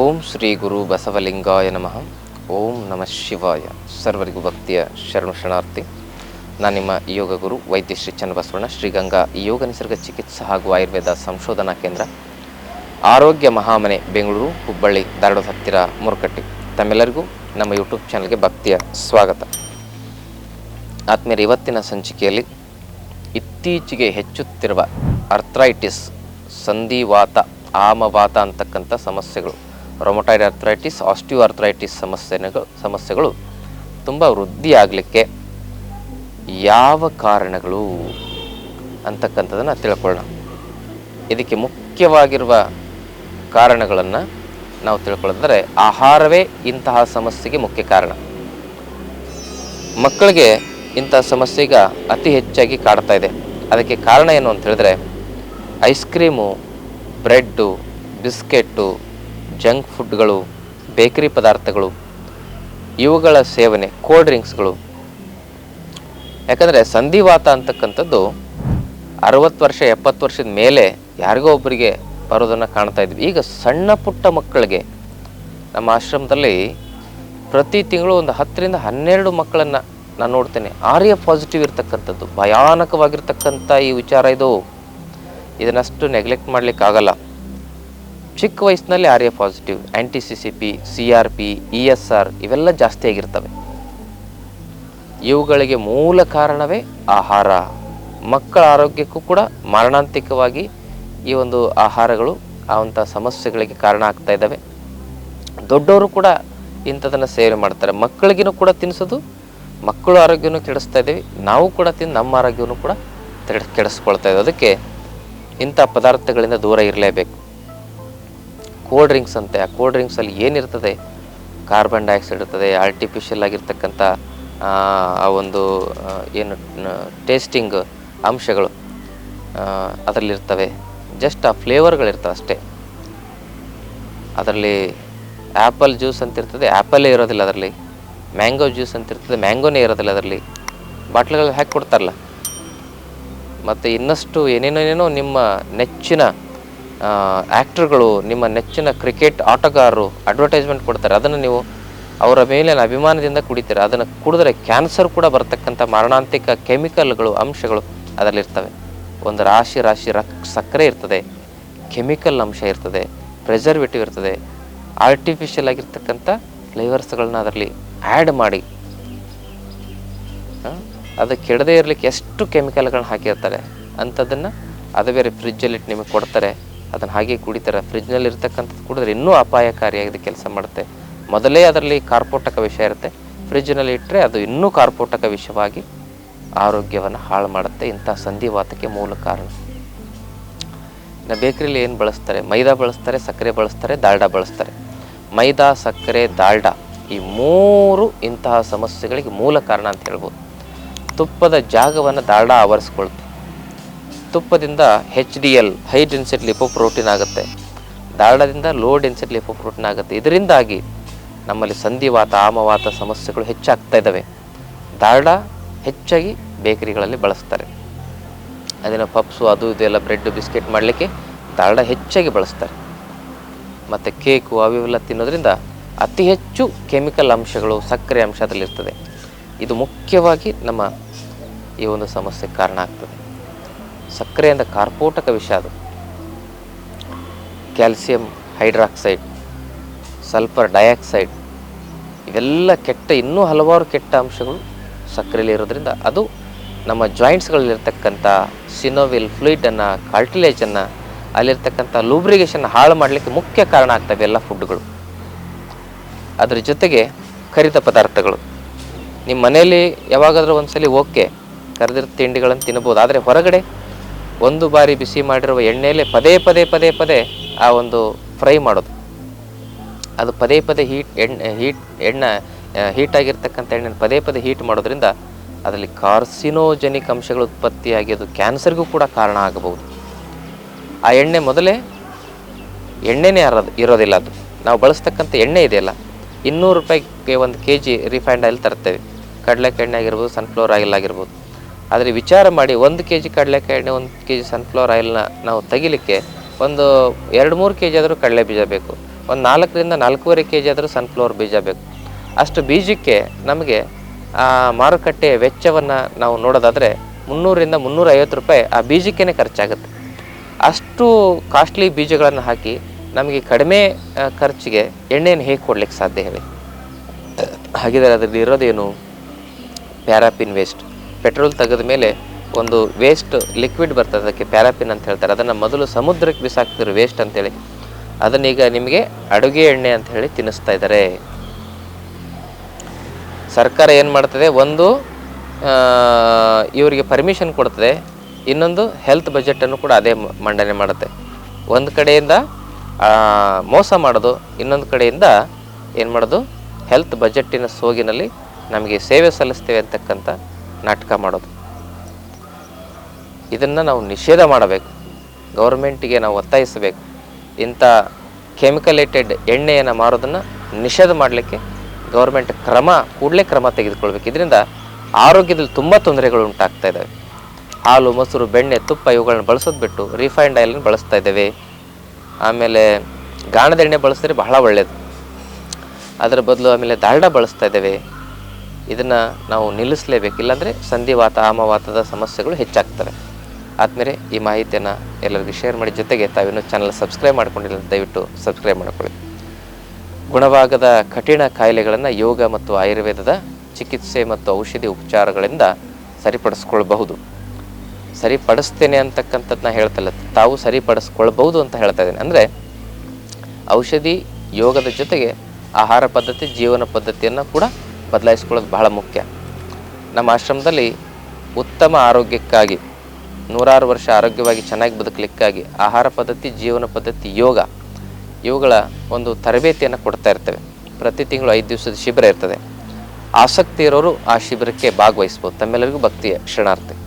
ಓಂ ಶ್ರೀ ಗುರು ಬಸವಲಿಂಗಾಯ ನಮಃ. ಓಂ ನಮಃ ಶಿವಾಯ. ಸರ್ವರಿಗೂ ಭಕ್ತಿಯ ಶರಣು ಶರಣಾರ್ಥಿ. ನಾನು ನಿಮ್ಮ ಯೋಗ ಗುರು ವೈದ್ಯ ಶ್ರೀ ಚನ್ನಬಸವಣ್ಣ ಶ್ರೀಗಂಗಾ ಯೋಗ ನಿಸರ್ಗ ಚಿಕಿತ್ಸಾ ಹಾಗೂ ಆಯುರ್ವೇದ ಸಂಶೋಧನಾ ಕೇಂದ್ರ, ಆರೋಗ್ಯ ಮಹಾಮನೆ, ಬೆಂಗಳೂರು, ಹುಬ್ಬಳ್ಳಿ ಧಾರವಾಡ ಹತ್ತಿರ ಮುರುಕಟ್ಟಿ. ತಮ್ಮೆಲ್ಲರಿಗೂ ನಮ್ಮ ಯೂಟ್ಯೂಬ್ ಚಾನಲ್ಗೆ ಭಕ್ತಿಯ ಸ್ವಾಗತ. ಆತ್ಮೀಯರ, ಇವತ್ತಿನ ಸಂಚಿಕೆಯಲ್ಲಿ ಇತ್ತೀಚೆಗೆ ಹೆಚ್ಚುತ್ತಿರುವ ಅರ್ಥ್ರೈಟಿಸ್ ಸಂಧಿವಾತ, ಆಮವಾತ ಅಂತಕ್ಕಂಥ ಸಮಸ್ಯೆಗಳು. ರೊಮೊಟೈಡ್ ಅರ್ಥ್ರೈಟಿಸ್ ಆಸ್ಟಿಯೋ ಅರ್ಥ್ರೈಟಿಸ್ ಸಮಸ್ಯೆಗಳು ಸಮಸ್ಯೆಗಳು ತುಂಬ ವೃದ್ಧಿಯಾಗಲಿಕ್ಕೆ ಯಾವ ಕಾರಣಗಳು ಅಂತಕ್ಕಂಥದ್ದನ್ನು ತಿಳ್ಕೊಳ್ಳೋಣ. ಇದಕ್ಕೆ ಮುಖ್ಯವಾಗಿರುವ ಕಾರಣಗಳನ್ನು ನಾವು ತಿಳ್ಕೊಳ್ಳೋದಾದರೆ ಆಹಾರವೇ ಇಂತಹ ಸಮಸ್ಯೆಗೆ ಮುಖ್ಯ ಕಾರಣ. ಮಕ್ಕಳಿಗೆ ಇಂಥ ಸಮಸ್ಯೆ ಅತಿ ಹೆಚ್ಚಾಗಿ ಕಾಡ್ತಾ ಇದೆ. ಅದಕ್ಕೆ ಕಾರಣ ಏನು ಅಂತ ಹೇಳಿದ್ರೆ, ice cream, bread, biscuit junk ಫುಡ್ಗಳು, bakery ಪದಾರ್ಥಗಳು, ಇವುಗಳ ಸೇವನೆ, ಕೋಲ್ಡ್ ಡ್ರಿಂಕ್ಸ್ಗಳು. ಯಾಕಂದರೆ ಸಂಧಿವಾತ ಅಂತಕ್ಕಂಥದ್ದು ಅರವತ್ತು ವರ್ಷ, ಎಪ್ಪತ್ತು ವರ್ಷದ ಮೇಲೆ ಯಾರಿಗೋ ಒಬ್ಬರಿಗೆ ಬರೋದನ್ನು ಕಾಣ್ತಾ ಇದ್ವಿ. ಈಗ ಸಣ್ಣ ಪುಟ್ಟ ಮಕ್ಕಳಿಗೆ, ನಮ್ಮ ಆಶ್ರಮದಲ್ಲಿ ಪ್ರತಿ ತಿಂಗಳು ಒಂದು ಹತ್ತರಿಂದ ಹನ್ನೆರಡು ಮಕ್ಕಳನ್ನು ನಾನು ನೋಡ್ತೇನೆ. ಆರ್ಯ ಪಾಸಿಟಿವ್ ಇರ್ತಕ್ಕಂಥದ್ದು, ಭಯಾನಕವಾಗಿರ್ತಕ್ಕಂಥ ಈ ವಿಚಾರ ಇದು. ಇದನ್ನಷ್ಟು ನೆಗ್ಲೆಕ್ಟ್ ಮಾಡಲಿಕ್ಕಾಗಲ್ಲ. ಚಿಕ್ಕ ವಯಸ್ಸಿನಲ್ಲಿ R A positive anti C C P C R P E S R ಇವೆಲ್ಲ ಜಾಸ್ತಿ ಆಗಿರ್ತವೆ. ಇವುಗಳಿಗೆ ಮೂಲ ಕಾರಣವೇ ಆಹಾರ. ಮಕ್ಕಳ ಆರೋಗ್ಯಕ್ಕೂ ಕೂಡ ಮಾರಣಾಂತಿಕವಾಗಿ ಈ ಒಂದು ಆಹಾರಗಳು ಆ ಅಂಥ ಸಮಸ್ಯೆಗಳಿಗೆ ಕಾರಣ ಆಗ್ತಾ ಇದ್ದಾವೆ. ದೊಡ್ಡವರು ಕೂಡ ಇಂಥದನ್ನು ಸೇವೆ ಮಾಡ್ತಾರೆ. ಮಕ್ಕಳಿಗೂ ಕೂಡ ತಿನ್ನಿಸೋದು, ಮಕ್ಕಳು ಆರೋಗ್ಯನೂ ಕೆಡಿಸ್ತಾ ಇದ್ದೀವಿ. ನಾವು ಕೂಡ ತಿಂದು ನಮ್ಮ ಆರೋಗ್ಯವನ್ನು ಕೆಡ, ಕೆಡಿಸ್ಕೊಳ್ತಾ ಇದ್ದೀವಿ. ಅದಕ್ಕೆ ಇಂಥ ಪದಾರ್ಥಗಳಿಂದ ದೂರ ಇರಲೇಬೇಕು. ಕೋಲ್ಡ್ ಡ್ರಿಂಕ್ಸ್ ಅಂತೆ. ಆ ಕೋಲ್ಡ್ ಡ್ರಿಂಕ್ಸಲ್ಲಿ ಏನಿರ್ತದೆ? ಕಾರ್ಬನ್ ಡೈಆಕ್ಸೈಡ್ ಇರ್ತದೆ ಆರ್ಟಿಫಿಷಿಯಲ್ ಆಗಿರ್ತಕ್ಕಂಥ, ಆ ಒಂದು ಏನು ಟೇಸ್ಟಿಂಗ್ ಅಂಶಗಳು ಅದರಲ್ಲಿರ್ತವೆ. ಜಸ್ಟ್ ಆ ಫ್ಲೇವರ್ಗಳಿರ್ತವೆ ಅಷ್ಟೇ. ಅದರಲ್ಲಿ ಆ್ಯಪಲ್ ಜ್ಯೂಸ್ ಅಂತ ಇರ್ತದೆ ಆ್ಯಪಲ್ಲೇ ಇರೋದಿಲ್ಲ ಅದರಲ್ಲಿ. ಮ್ಯಾಂಗೋ ಜ್ಯೂಸ್ ಅಂತ ಇರ್ತದೆ ಮ್ಯಾಂಗೋನೇ ಇರೋದಿಲ್ಲ ಅದರಲ್ಲಿ. ಬಾಟ್ಲ್ಗಳು ಹಾಕಿ ಕೊಡ್ತಾರಲ್ಲ. ಮತ್ತು ಇನ್ನಷ್ಟು ಏನೇನೇನೋ ನಿಮ್ಮ ನೆಚ್ಚಿನ ಆ್ಯಕ್ಟ್ರ್ಗಳು ನಿಮ್ಮ ನೆಚ್ಚಿನ ಕ್ರಿಕೆಟ್ ಆಟಗಾರರು ಅಡ್ವರ್ಟೈಸ್ಮೆಂಟ್ ಕೊಡ್ತಾರೆ. ಅದನ್ನು ನೀವು ಅವರ ಮೇಲಿನ ಅಭಿಮಾನದಿಂದ ಕುಡಿತೀರ. ಅದನ್ನು ಕುಡಿದ್ರೆ ಕ್ಯಾನ್ಸರ್ ಕೂಡ ಬರ್ತಕ್ಕಂಥ ಮಾರಣಾಂತಿಕ ಕೆಮಿಕಲ್ಗಳು, ಅಂಶಗಳು ಅದರಲ್ಲಿರ್ತವೆ. ಒಂದು ರಾಶಿ ರಾಶಿ ರಕ್, ಸಕ್ಕರೆ ಇರ್ತದೆ, ಕೆಮಿಕಲ್ ಅಂಶ ಇರ್ತದೆ ಪ್ರೆಸರ್ವೇಟಿವ್ ಇರ್ತದೆ ಆರ್ಟಿಫಿಷಿಯಲ್ ಆಗಿರ್ತಕ್ಕಂಥ ಫ್ಲೇವರ್ಸ್ಗಳನ್ನ ಅದರಲ್ಲಿ ಆ್ಯಡ್ ಮಾಡಿ ಅದು ಕೆಡದೇ ಇರಲಿಕ್ಕೆ ಎಷ್ಟು ಕೆಮಿಕಲ್ಗಳನ್ನ ಹಾಕಿರ್ತಾರೆ, ಅಂಥದ್ದನ್ನು ಅದು ಬೇರೆ ಫ್ರಿಜ್ಜಲ್ಲಿಟ್ಟು ನಿಮಗೆ ಕೊಡ್ತಾರೆ. ಅದನ್ನು ಹಾಗೆ ಕುಡಿತಾರೆ. ಫ್ರಿಜ್ನಲ್ಲಿ ಇರ್ತಕ್ಕಂಥದ್ದು ಕುಡಿದ್ರೆ ಇನ್ನೂ ಅಪಾಯಕಾರಿಯಾಗಿ ಕೆಲಸ ಮಾಡುತ್ತೆ. ಮೊದಲೇ ಅದರಲ್ಲಿ ಕಾರ್ಪೋಟಕ ವಿಷ ಇರುತ್ತೆ. ಫ್ರಿಜ್ನಲ್ಲಿ ಇಟ್ಟರೆ ಅದು ಇನ್ನೂ ಕಾರ್ಪೋಟಕ ವಿಷವಾಗಿ ಆರೋಗ್ಯವನ್ನು ಹಾಳು ಮಾಡುತ್ತೆ. ಇಂಥ ಸಂಧಿವಾತಕ್ಕೆ ಮೂಲ ಕಾರಣ. ಇನ್ನು ಬೇಕರಿಲಿ ಏನು ಬಳಸ್ತಾರೆ? ಮೈದಾ ಬಳಸ್ತಾರೆ, ಸಕ್ಕರೆ ಬಳಸ್ತಾರೆ ದಾಲ್ಡಾ ಬಳಸ್ತಾರೆ. ಮೈದಾ, ಸಕ್ಕರೆ ದಾಲ್ಡಾ ಈ ಮೂರು ಇಂತಹ ಸಮಸ್ಯೆಗಳಿಗೆ ಮೂಲ ಕಾರಣ ಅಂತ ಹೇಳ್ಬೋದು. ತುಪ್ಪದ ಜಾಗವನ್ನು ದಾಲ್ಡಾ ಆವರಿಸ್ಕೊಳ್ತು ತುಪ್ಪದಿಂದ H D L high density lipoprotein ಆಗುತ್ತೆ. ದಾಳದಿಂದ ಲೋ ಡೆನ್ಸಿಟಿ ಲಿಪೋಪ್ರೋಟೀನ್ ಆಗುತ್ತೆ. ಇದರಿಂದಾಗಿ ನಮ್ಮಲ್ಲಿ ಸಂಧಿವಾತ, ಆಮವಾತ ಸಮಸ್ಯೆಗಳು ಹೆಚ್ಚಾಗ್ತಾ ಇದ್ದಾವೆ. ದಾಲ್ಡಾ ಹೆಚ್ಚಾಗಿ ಬೇಕರಿಗಳಲ್ಲಿ ಬಳಸ್ತಾರೆ. ಅದನ್ನು ಪಪ್ಸು, ಅದು ಇದೆಲ್ಲ ಬ್ರೆಡ್, ಬಿಸ್ಕೆಟ್ ಮಾಡಲಿಕ್ಕೆ ದಾಲ್ಡಾ ಹೆಚ್ಚಾಗಿ ಬಳಸ್ತಾರೆ. ಮತ್ತು ಕೇಕು ಅವೆಲ್ಲ ತಿನ್ನೋದ್ರಿಂದ ಅತಿ ಹೆಚ್ಚು ಕೆಮಿಕಲ್ ಅಂಶಗಳು ಸಕ್ಕರೆ ಅಂಶದಲ್ಲಿರ್ತದೆ. ಇದು ಮುಖ್ಯವಾಗಿ ನಮ್ಮ ಈ ಒಂದು ಸಮಸ್ಯೆಗೆ ಕಾರಣ ಆಗ್ತದೆ. ಸಕ್ಕರೆಯಿಂದ ಕಾರ್ಪೋಟಕ ವಿಷ ಅದು. ಕ್ಯಾಲ್ಸಿಯಂ ಹೈಡ್ರಾಕ್ಸೈಡ್, ಸಲ್ಫರ್ ಡೈಆಕ್ಸೈಡ್, ಇವೆಲ್ಲ ಕೆಟ್ಟ, ಇನ್ನೂ ಹಲವಾರು ಕೆಟ್ಟ ಅಂಶಗಳು ಸಕ್ಕರೆಯಲ್ಲಿ ಇರೋದ್ರಿಂದ ಅದು ನಮ್ಮ ಜಾಯಿಂಟ್ಸ್ಗಳಲ್ಲಿರ್ತಕ್ಕಂಥ ಸಿನೋವಿಲ್ ಫ್ಲೂಯಿಡನ್ನು ಕಾರ್ಟಿಲೇಜನ್ನು ಅಲ್ಲಿರ್ತಕ್ಕಂಥ ಲೂಬ್ರಿಗೇಷನ್ ಹಾಳು ಮಾಡಲಿಕ್ಕೆ ಮುಖ್ಯ ಕಾರಣ ಆಗ್ತವೆ ಎಲ್ಲ ಫುಡ್ಗಳು. ಅದ್ರ ಜೊತೆಗೆ ಕರಿದ ಪದಾರ್ಥಗಳು. ನಿಮ್ಮ ಮನೆಯಲ್ಲಿ ಯಾವಾಗಾದರೂ ಒಂದ್ಸಲಿ ಓಕೆ ಕರೆದಿರೋ ತಿಂಡಿಗಳನ್ನು ತಿನ್ಬೋದು. ಆದರೆ ಹೊರಗಡೆ ಒಂದು ಬಾರಿ ಬಿಸಿ ಮಾಡಿರುವ ಎಣ್ಣೆಯಲ್ಲೇ ಪದೇ ಪದೇ ಪದೇ ಪದೇ ಆ ಒಂದು ಫ್ರೈ ಮಾಡೋದು. ಅದು ಪದೇ ಪದೇ ಹೀಟ್ ಎಣ್ಣೆ ಹೀಟ್ ಎಣ್ಣೆ ಹೀಟ್ ಆಗಿರ್ತಕ್ಕಂಥ ಎಣ್ಣೆನ ಪದೇ ಪದೇ ಹೀಟ್ ಮಾಡೋದ್ರಿಂದ ಅದರಲ್ಲಿ ಕಾರ್ಸಿನೋಜೆನಿಕ್ ಅಂಶಗಳು ಉತ್ಪತ್ತಿಯಾಗಿ ಅದು ಕ್ಯಾನ್ಸರ್ಗೂ ಕೂಡ ಕಾರಣ ಆಗಬಹುದು. ಆ ಎಣ್ಣೆ ಮೊದಲೇ ಎಣ್ಣೆನೇ ಇರೋದು ಇರೋದಿಲ್ಲ ಅದು. ನಾವು ಬಳಸ್ತಕ್ಕಂಥ ಎಣ್ಣೆ ಇದೆಯಲ್ಲ, ಇನ್ನೂರು ರೂಪಾಯಿಗೆ ಒಂದು ಕೆ ಜಿ ರಿಫೈಂಡ್ ಆಯಿಲ್ ತರ್ತೇವೆ ಕಡಲೆಕಾಯಿ ಎಣ್ಣೆ ಆಗಿರ್ಬೋದು, ಸನ್ಫ್ಲವರ್ ಆಯಿಲ್ ಆಗಿರ್ಬೋದು. ಆದರೆ ವಿಚಾರ ಮಾಡಿ ಒಂದು ಕೆ ಜಿ ಕಡಲೆಕಾಯಿ ಎಣ್ಣೆ ಒಂದು ಕೆ ಜಿ ಸನ್ಫ್ಲವರ್ ಆಯಿಲ್ನ ನಾವು ತೆಗಿಲಿಕ್ಕೆ ಒಂದು ಎರಡು ಮೂರು ಕೆ ಜಿ ಆದರೂ ಕಡಲೆ ಬೀಜ ಬೇಕು. ಒಂದು ನಾಲ್ಕರಿಂದ ನಾಲ್ಕೂವರೆ ಕೆ ಜಿ ಆದರೂ ಸನ್ಫ್ಲವರ್ ಬೀಜ ಬೇಕು. ಅಷ್ಟು ಬೀಜಕ್ಕೆ ನಮಗೆ ಆ ಮಾರುಕಟ್ಟೆ ವೆಚ್ಚವನ್ನು ನಾವು ನೋಡೋದಾದರೆ ಮುನ್ನೂರಿಂದ ಮುನ್ನೂರ ಐವತ್ತು ರೂಪಾಯಿ ಆ ಬೀಜಕ್ಕೇ ಖರ್ಚಾಗುತ್ತೆ. ಅಷ್ಟು ಕಾಸ್ಟ್ಲಿ ಬೀಜಗಳನ್ನು ಹಾಕಿ ನಮಗೆ ಕಡಿಮೆ ಖರ್ಚಿಗೆ ಎಣ್ಣೆಯನ್ನು ಹೇಗೆ ಕೊಡ್ಲಿಕ್ಕೆ ಸಾಧ್ಯ ಹೇಳಿ? ಹಾಗಿದ್ರೆ ಅದರಲ್ಲಿ ಇರೋದೇನು? ಪ್ಯಾರಾಪಿನ್ ವೇಸ್ಟ್ ಪೆಟ್ರೋಲ್ ತೆಗೆದ ಮೇಲೆ ಒಂದು ವೇಸ್ಟ್ ಲಿಕ್ವಿಡ್ ಬರ್ತದೆ, ಅದಕ್ಕೆ ಪ್ಯಾರಾಪಿನ್ ಅಂತ ಹೇಳ್ತಾರೆ. ಅದನ್ನು ಮೊದಲು ಸಮುದ್ರಕ್ಕೆ ಬಿಸಾಕ್ತಿರೋ ವೇಸ್ಟ್ ಅಂತೇಳಿ. ಅದನ್ನೀಗ ನಿಮಗೆ ಅಡುಗೆ ಎಣ್ಣೆ ಅಂತ ಹೇಳಿ ತಿನ್ನಿಸ್ತಾ ಇದ್ದಾರೆ. ಸರ್ಕಾರ ಏನು ಮಾಡ್ತದೆ? ಒಂದು ಇವರಿಗೆ ಪರ್ಮಿಷನ್ ಕೊಡ್ತದೆ. ಇನ್ನೊಂದು ಹೆಲ್ತ್ ಬಜೆಟನ್ನು ಕೂಡ ಅದೇ ಮಂಡನೆ ಮಾಡುತ್ತೆ. ಒಂದು ಕಡೆಯಿಂದ ಮೋಸ ಮಾಡೋದು, ಇನ್ನೊಂದು ಕಡೆಯಿಂದ ಏನು ಮಾಡೋದು? ಹೆಲ್ತ್ ಬಜೆಟ್ಟಿನ ಸೋಗಿನಲ್ಲಿ ನಮಗೆ ಸೇವೆ ಸಲ್ಲಿಸ್ತೇವೆ ಅಂತಕ್ಕಂಥ ನಾಟಕ ಮಾಡೋದು. ಇದನ್ನು ನಾವು ನಿಷೇಧ ಮಾಡಬೇಕು. ಗೌರ್ಮೆಂಟಿಗೆ ನಾವು ಒತ್ತಾಯಿಸಬೇಕು. ಇಂಥ ಕೆಮಿಕಲೇಟೆಡ್ ಎಣ್ಣೆಯನ್ನು ಮಾರೋದನ್ನು ನಿಷೇಧ ಮಾಡಲಿಕ್ಕೆ ಗೌರ್ಮೆಂಟ್ ಕ್ರಮ, ಕೂಡಲೇ ಕ್ರಮ ತೆಗೆದುಕೊಳ್ಬೇಕು. ಇದರಿಂದ ಆರೋಗ್ಯದಲ್ಲಿ ತುಂಬ ತೊಂದರೆಗಳು ಉಂಟಾಗ್ತಾ ಇದ್ದಾವೆ ಹಾಲು, ಮೊಸರು, ಬೆಣ್ಣೆ, ತುಪ್ಪ ಇವುಗಳನ್ನ ಬಳಸೋದು ಬಿಟ್ಟು ರಿಫೈನ್ಡ್ ಆಯಿಲನ್ನು ಬಳಸ್ತಾ ಇದ್ದೇವೆ. ಆಮೇಲೆ ಗಾಣದ ಎಣ್ಣೆ ಬಳಸಿದ್ರೆ ಬಹಳ ಒಳ್ಳೆಯದು ಅದರ ಬದಲು ಆಮೇಲೆ ದಾಲ್ಡ ಬಳಸ್ತಾ ಇದ್ದೇವೆ. ಇದನ್ನು ನಾವು ನಿಲ್ಲಿಸಲೇಬೇಕು. ಇಲ್ಲಾಂದರೆ ಸಂಧಿವಾತ ಆಮವಾತದ ಸಮಸ್ಯೆಗಳು ಹೆಚ್ಚಾಗ್ತವೆ. ಆದಮೇಲೆ ಈ ಮಾಹಿತಿಯನ್ನು ಎಲ್ಲರಿಗೂ ಶೇರ್ ಮಾಡಿ. ಜೊತೆಗೆ ತಾವಿನ್ನೂ ಚಾನಲ್ ಸಬ್ಸ್ಕ್ರೈಬ್ ಮಾಡ್ಕೊಂಡಿಲ್ಲ ದಯವಿಟ್ಟು ಸಬ್ಸ್ಕ್ರೈಬ್ ಮಾಡಿಕೊಳ್ಳಿ. ಗುಣವಾಗದ ಕಠಿಣ ಕಾಯಿಲೆಗಳನ್ನು ಯೋಗ ಮತ್ತು ಆಯುರ್ವೇದದ ಚಿಕಿತ್ಸೆ ಮತ್ತು ಔಷಧಿ ಉಪಚಾರಗಳಿಂದ ಸರಿಪಡಿಸ್ಕೊಳ್ಬಹುದು. ಸರಿಪಡಿಸ್ತೇನೆ ಅಂತಕ್ಕಂಥದ್ದನ್ನ ಹೇಳ್ತಲ್ಲ, ತಾವು ಸರಿಪಡಿಸ್ಕೊಳ್ಬಹುದು ಅಂತ ಹೇಳ್ತಾ ಇದ್ದೇನೆ. ಅಂದರೆ ಔಷಧಿ ಯೋಗದ ಜೊತೆಗೆ ಆಹಾರ ಪದ್ಧತಿ, ಜೀವನ ಪದ್ಧತಿಯನ್ನು ಕೂಡ ಬದಲಾಯಿಸ್ಕೊಳ್ಳೋದು ಬಹಳ ಮುಖ್ಯ. ನಮ್ಮ ಆಶ್ರಮದಲ್ಲಿ ಉತ್ತಮ ಆರೋಗ್ಯಕ್ಕಾಗಿ, ನೂರಾರು ವರ್ಷ ಆರೋಗ್ಯವಾಗಿ ಚೆನ್ನಾಗಿ ಬದುಕಲಿಕ್ಕಾಗಿ ಆಹಾರ ಪದ್ಧತಿ, ಜೀವನ ಪದ್ಧತಿ, ಯೋಗ, ಇವುಗಳ ಒಂದು ತರಬೇತಿಯನ್ನು ಕೊಡ್ತಾ ಇರ್ತೇವೆ. ಪ್ರತಿ ತಿಂಗಳು ಐದು ದಿವಸದ ಶಿಬಿರ ಇರ್ತದೆ. ಆಸಕ್ತಿ ಇರೋರು ಆ ಶಿಬಿರಕ್ಕೆ ಭಾಗವಹಿಸ್ಬೋದು. ತಮ್ಮೆಲ್ಲರಿಗೂ ಭಕ್ತಿಯ ಶರಣಾರ್ಥಿ